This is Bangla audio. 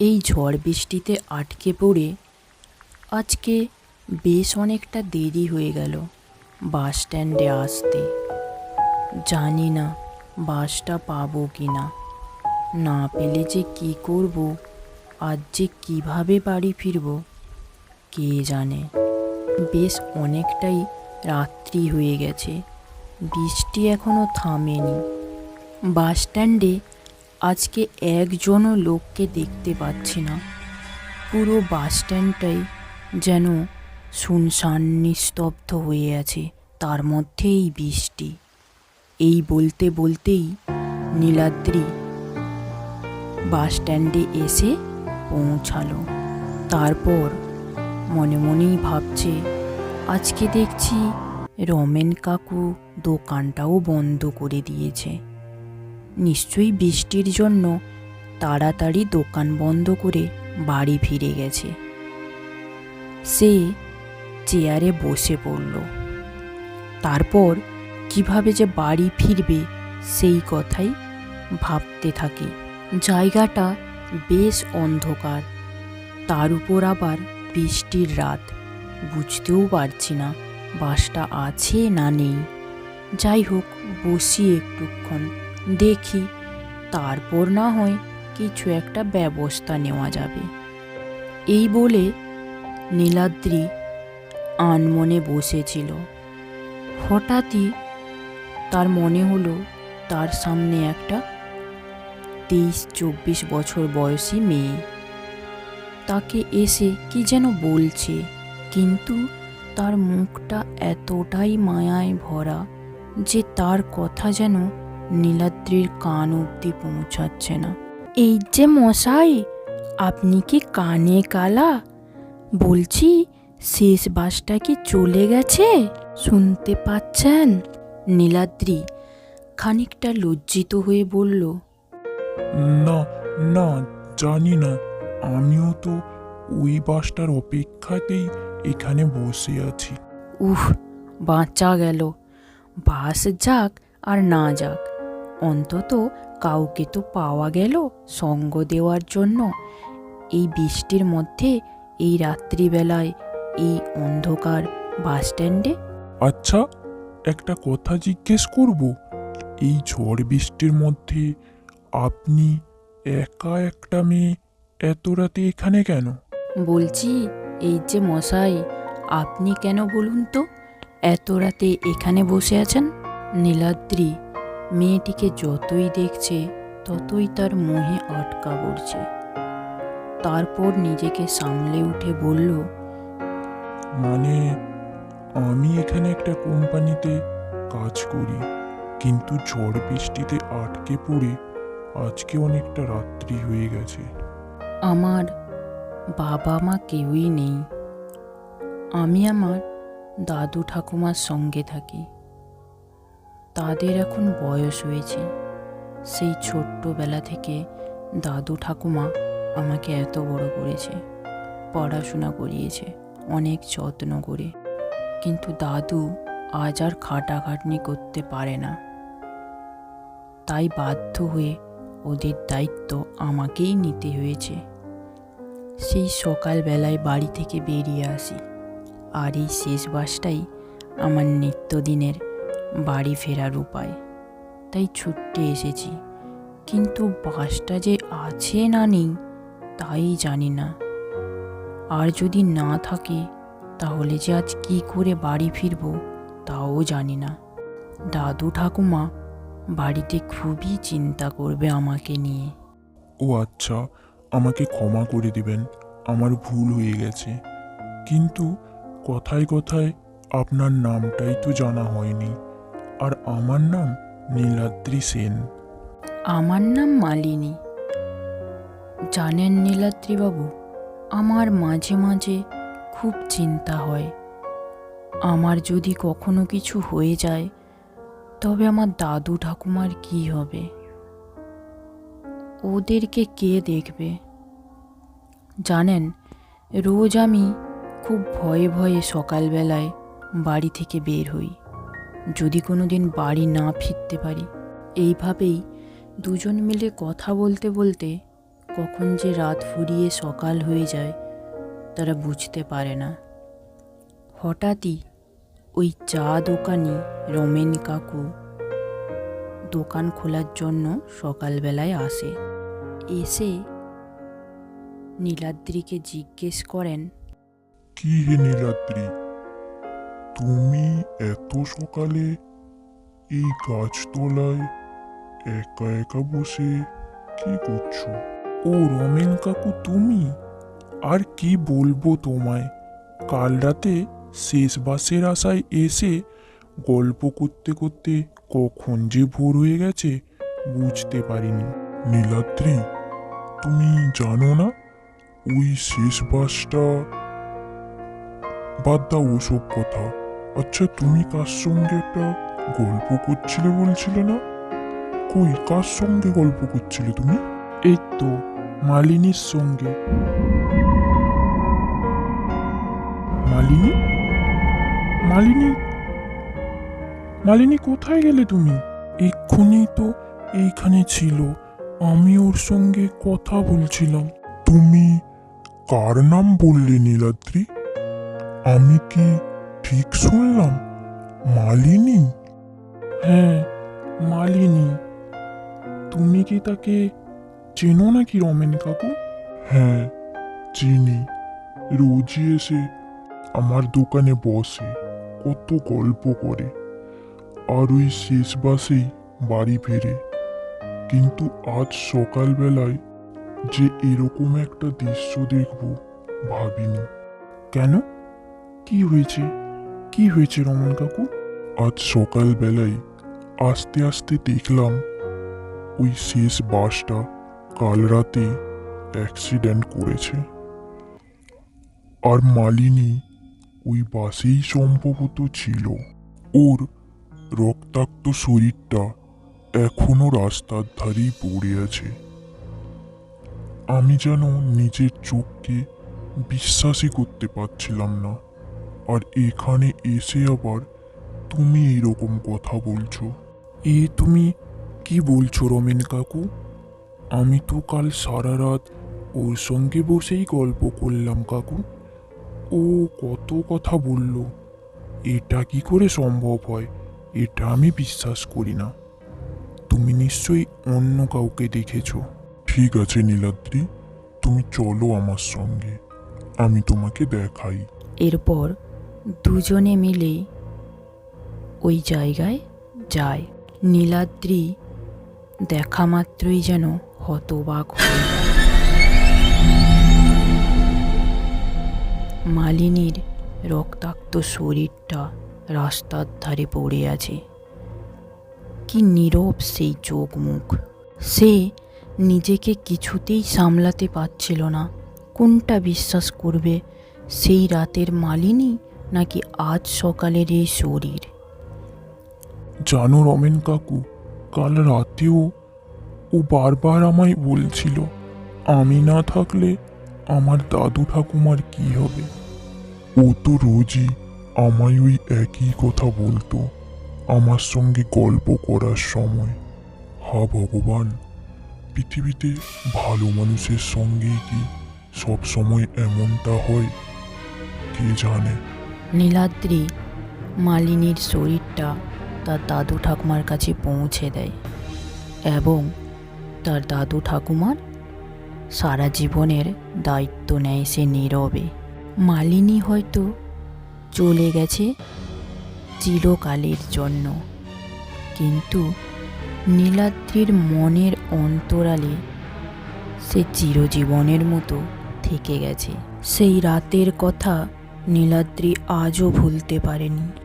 এই ঝড় বৃষ্টিতে আটকে পড়ে আজকে বেশ অনেকটা দেরি হয়ে গেল বাস স্ট্যান্ডে আসতে। জানি না বাসটা পাবো কি না না পেলে যে কি করব, আজ যে কীভাবে বাড়ি ফিরব, কে জানে। বেশ অনেকটাই রাত্রি হয়ে গেছে, বৃষ্টি এখনও থামেনি। বাস স্ট্যান্ডে আজকে একজনও লোককে দেখতে পাচ্ছি না। পুরো বাস স্ট্যান্ডটাই যেন শুনশান নিস্তব্ধ হয়ে আছে, তার মধ্যেই বৃষ্টি। এই বলতে বলতেই নীলাদ্রি বাস স্ট্যান্ডে এসে পৌঁছালো। তারপর মনে মনেই ভাবছে, আজকে দেখছি রমেন কাকু দোকানটাও বন্ধ করে দিয়েছে। নিশ্চয়ই বৃষ্টির জন্য তাড়াতাড়ি দোকান বন্ধ করে বাড়ি ফিরে গেছে। সে চেয়ারে বসে পড়ল। তারপর কীভাবে যে বাড়ি ফিরবে সেই কথাই ভাবতে থাকে। জায়গাটা বেশ অন্ধকার। তার উপর আবার বৃষ্টির রাত। বুঝতেও পারছি না বাসটা আছে না নেই। যাই হোক, বসি একটুক্ষণ। দেখি, তারপর না হয় কিছু একটা ব্যবস্থা নেওয়া যাবে। এই বলে নীলাদ্রি আনমনে বসেছিল। হঠাৎই তার মনে হলো তার সামনে একটা তেইশ চব্বিশ বছর বয়সী মেয়ে। তাকে এসে কি যেন বলছে, কিন্তু তার মুখটা এতটাই মায়ায় ভরা যে তার কথা যেন নীলাদ্রির কান অবধি পৌঁছাচ্ছে না। এই যে মশাই আপনি কি কানে কালা? বলছি শেষ বাসটা কি চলে গেছে? শুনতে পাচ্ছেন? নীলাদ্রি খানিকটা লজ্জিত হয়ে বলল না না জানি না। আমিও তো ওই বাসটার অপেক্ষাতেই এখানে বসে আছি। উফ বাঁচা গেল। বাস যাক আর না যাক। অন্তত কাউকে তো পাওয়া গেল সঙ্গ দেওয়ার জন্য। এই বৃষ্টির মধ্যে এই রাত্রিবেলায় এই অন্ধকার বাস স্ট্যান্ডে? আচ্ছা একটা কথা জিজ্ঞেস করব। এই ঝড় বৃষ্টির মধ্যে আপনি একা একটা মেয়ে এত রাতে এখানে কেন? বলছি এই যে মশাই আপনি কেন বলুন তো? এত রাতে এখানে বসে আছেন? নীলাদ্রি মেয়েটিকে যতই দেখছে ততই তার মোহে আটকা পড়ছে। তারপর নিজেকে সামলে উঠে বলল মানে আমি এখানে একটা কোম্পানিতে কাজ করি কিন্তু ঝড় বৃষ্টিতে আটকে পড়ে আজকে অনেকটা রাত্রি হয়ে গেছে। আমার বাবা মা কেউই নেই। আমি আমার দাদু ঠাকুমার সঙ্গে থাকি। তাদের এখন বয়স হয়েছে। সেই ছোট্টবেলা থেকে দাদু ঠাকুমা আমাকে এত বড় করেছে, পড়াশোনা করিয়েছে, অনেক যত্ন করে। কিন্তু দাদু আজ আর খাটাখাটনি করতে পারে না। তাই বাধ্য হয়ে ওদের দায়িত্ব আমাকেই নিতে হয়েছে। সেই সকালবেলায় বাড়ি থেকে বেরিয়ে আসি। আর এই শেষ বাসটাই আমার নিত্যদিনের বাড়ি ফেরার উপায়। তাই ছুটতে এসেছি। কিন্তু বাসটা যে আছে না নেই, তাই জানি না। আর যদি না থাকে, তাহলে যে আজ কি করে বাড়ি ফিরবো, তাও জানি না। দাদু ঠাকুমা বাড়িতে খুবই চিন্তা করবে আমাকে নিয়ে। ও আচ্ছা আমাকে ক্ষমা করে দিবেন, আমার ভুল হয়ে গেছে। কিন্তু কথায় কথায় আপনার নামটাই তো জানা হয়নি। আর আমার নাম নীলাদ্রি সেন। আমার নাম মালিনী। জানেন নীলাদ্রিবাবু, আমার মাঝে মাঝে খুব চিন্তা হয়। আমার যদি কখনো কিছু হয়ে যায়, তবে আমার দাদু ঠাকুমার কি হবে? ওদেরকে কে দেখবে? জানেন, রোজ আমি খুব ভয়ে ভয়ে সকালবেলায় বাড়ি থেকে বের হই। যদি কোনো দিন বাড়ি না ফিরতে পারি। এইভাবেই দুজন মিলে কথা বলতে বলতে কখন যে রাত ফুরিয়ে সকাল হয়ে যায়, তারা বুঝতে পারে না। হঠাৎই ওই চা দোকানি রমেন কাকু দোকান খোলার জন্য সকালবেলায় আসে। এসে নীলাদ্রিকে জিজ্ঞেস করেন, কি হে নীলাদ্রি? তুমি এত সকালে এই গাছতলায় একা একা বসে কি করছ? ও রমেন কাকু, তুমি? আর কি বলব তোমায়? কাল রাতে শেষ বাসের আশায় এসে গল্প করতে করতে কখন যে ভোর হয়ে গেছে বুঝতে পারিনি। নীলাদ্রি, তুমি জানো না? ওই শেষ বাসটা, বাদ দাও ওসব কথা। আচ্ছা তুমি কার সঙ্গে একটা গল্প করছিলে বলছিলে না? কই কার সঙ্গে গল্প করছিলে তুমি? এই তো মালিনীর সঙ্গে। মালিনী? মালিনী? মালিনী কোথায় গেলে তুমি? এক্ষুনি তো এইখানে ছিল। আমি ওর সঙ্গে কথা বলছিলাম। তুমি কার নাম বললে নীলাদ্রি? আমি কি ঠিক শুনলাম মালিনী। হ্যাঁ মালিনী। তুমি কি তাকে চেনো নাকি রমেন কাকু? হ্যাঁ চিনি। রোজই এসে আমার দোকানে বসে কত গল্প করে। আর ওই শেষ বাসেই বাড়ি ফেরে। কিন্তু আজ সকালবেলায় যে এরকম একটা দৃশ্য দেখব ভাবিনি। কেন? কি হয়েছে? কি হয়েছে রমন কাকু? আজ সকালবেলায় আস্তে আস্তে দেখলাম ওই শেষ বাসটা কাল রাতে অ্যাক্সিডেন্ট করেছে। আর মালিনী ওই বাসেই সম্ভবত ছিল। ওর রক্তাক্ত শরীরটা এখনও রাস্তার ধারেই পড়ে আছে। আমি যেন নিজের চোখকে বিশ্বাসই করতে পারছিলাম না। আর এখানে এসে আবার তুমি এইরকম কথা বলছো। এ তুমি কি বলছো রমেন কাকু? আমি তো কাল সারা রাত ওর সঙ্গে বসেই গল্প করলাম কাকু। ও কত কথা বলল। এটা কি করে সম্ভব হয়? এটা আমি বিশ্বাস করি না। তুমি নিশ্চয়ই অন্য কাউকে দেখেছ। ঠিক আছে নীলাদ্রি তুমি চলো আমার সঙ্গে। আমি তোমাকে দেখাই। এরপর দুজনে মিলে ওই জায়গায় যায়। নীলাদ্রি দেখা মাত্রই যেন হতবাক হয়ে মালিনীর রক্তাক্ত শরীরটা রাস্তার ধারে পড়ে আছে। কি নীরব সেই চোখ মুখ সে নিজেকে কিছুতেই সামলাতে পারছিল না। কোনটা বিশ্বাস করবে সেই রাতের মালিনী? নাকি আজ সকালের এই শরীর? জানো রমেন কাকু, কাল রাতেও ও বারবার আমায় বলছিল, আমি না থাকলে আমার দাদু ঠাকুমার কি হবে? ও তো রোজই আমায় ওই একই কথা বলতো, আমার সঙ্গে গল্প করার সময়। হা ভগবান, পৃথিবীতে ভালো মানুষের সঙ্গেই কি সব সময় এমনটা হয়? কে জানে? নীলাদ্রি মালিনীর শরীরটা তার দাদু ঠাকুমার কাছে পৌঁছে দেয় এবং তার দাদু ঠাকুমার সারা জীবনের দায়িত্ব নেয় সে নীরবে। মালিনী হয়তো চলে গেছে চিরকালের জন্য, কিন্তু নীলাদ্রির মনের অন্তরালে সে চিরজীবনের মতো থেকে গেছে। সেই রাতের কথা নীলাদ্রি আজও ভুলতে পারেনি।